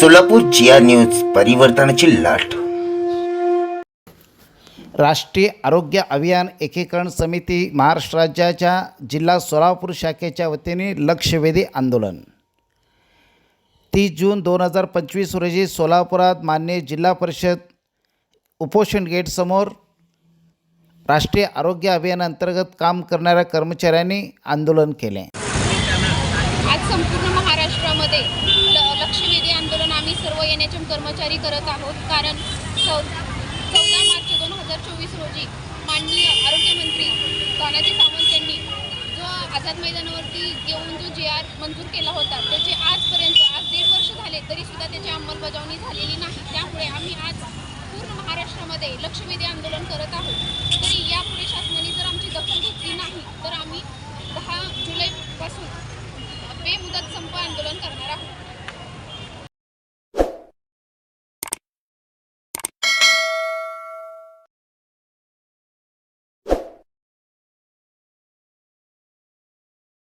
सोलापूर जिया news परिवर्तनाची लाट. राष्ट्रीय आरोग्य अभियान एकीकरण समिती महाराष्ट्र राज्याच्या जिल्हा सोलापूर शाखेच्या वतीने लक्षवेधी आंदोलन. तीस जून दोन हजार पंचवीस रोजी सोलापुरात मान्य जिल्हा परिषद उपोषण गेटसमोर राष्ट्रीय आरोग्य अभियानांतर्गत काम करणाऱ्या कर्मचाऱ्यांनी आंदोलन केले. आज संपूर्ण महाराष्ट्रामध्ये ल लक्षवेधी आंदोलन आम्ही सर्व एन एच एम कर्मचारी करत आहोत. कारण चौ चौदा मार्च दोन हजार चोवीस रोजी माननीय आरोग्यमंत्री तानाजी सावंत यांनी जो आझाद मैदानावरती येऊन जो जे आर मंजूर केला होता त्याचे आजपर्यंत आज दीड वर्ष झाले तरीसुद्धा त्याची अंमलबजावणी झालेली नाही. त्यामुळे आम्ही आज पूर्ण महाराष्ट्रामध्ये लक्षवेधी आंदोलन करत आहोत. तरी यापुढे शासनाने जर आमची दखल घेतली नाही तर आम्ही दहा जुलैपासून बेमुदत संप आंदोलन करणार आहोत.